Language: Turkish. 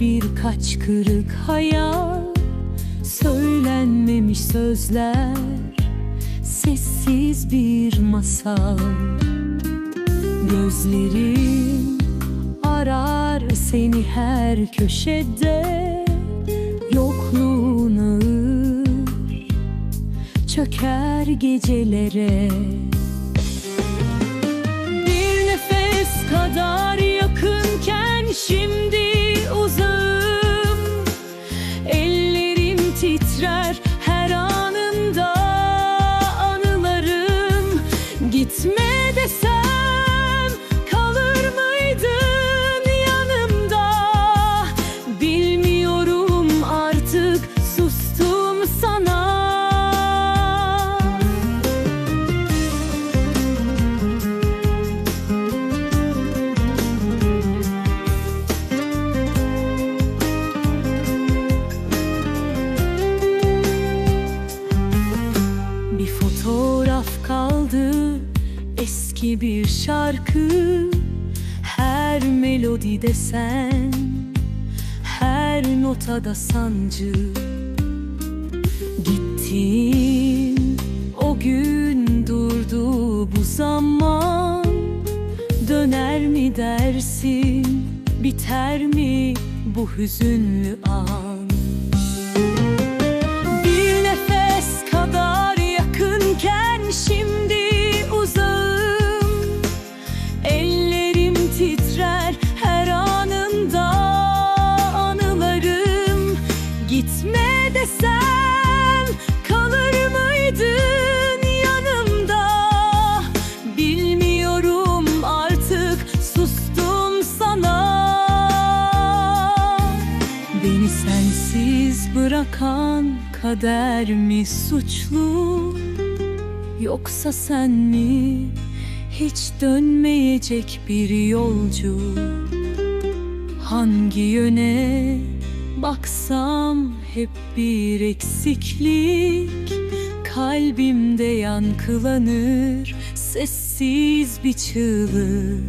Birkaç kırık hayal Söylenmemiş sözler Sessiz bir masal. Gözlerim arar seni her köşede Yokluğun ağır Çöker gecelere eski bir şarkı Her melodide sen Her notada sancı. Gittin o gün durdu bu zaman Döner mi dersin biter mi bu hüzünlü an Gitme desem kalır mıydın yanımda? Bilmiyorum artık sustum sana. Beni sensiz bırakan kader mi suçlu? Yoksa sen mi? Hiç dönmeyecek bir yolcu. Hangi yöne baksam hep bir eksiklik. Kalbimde yankılanır sessiz bir çığlık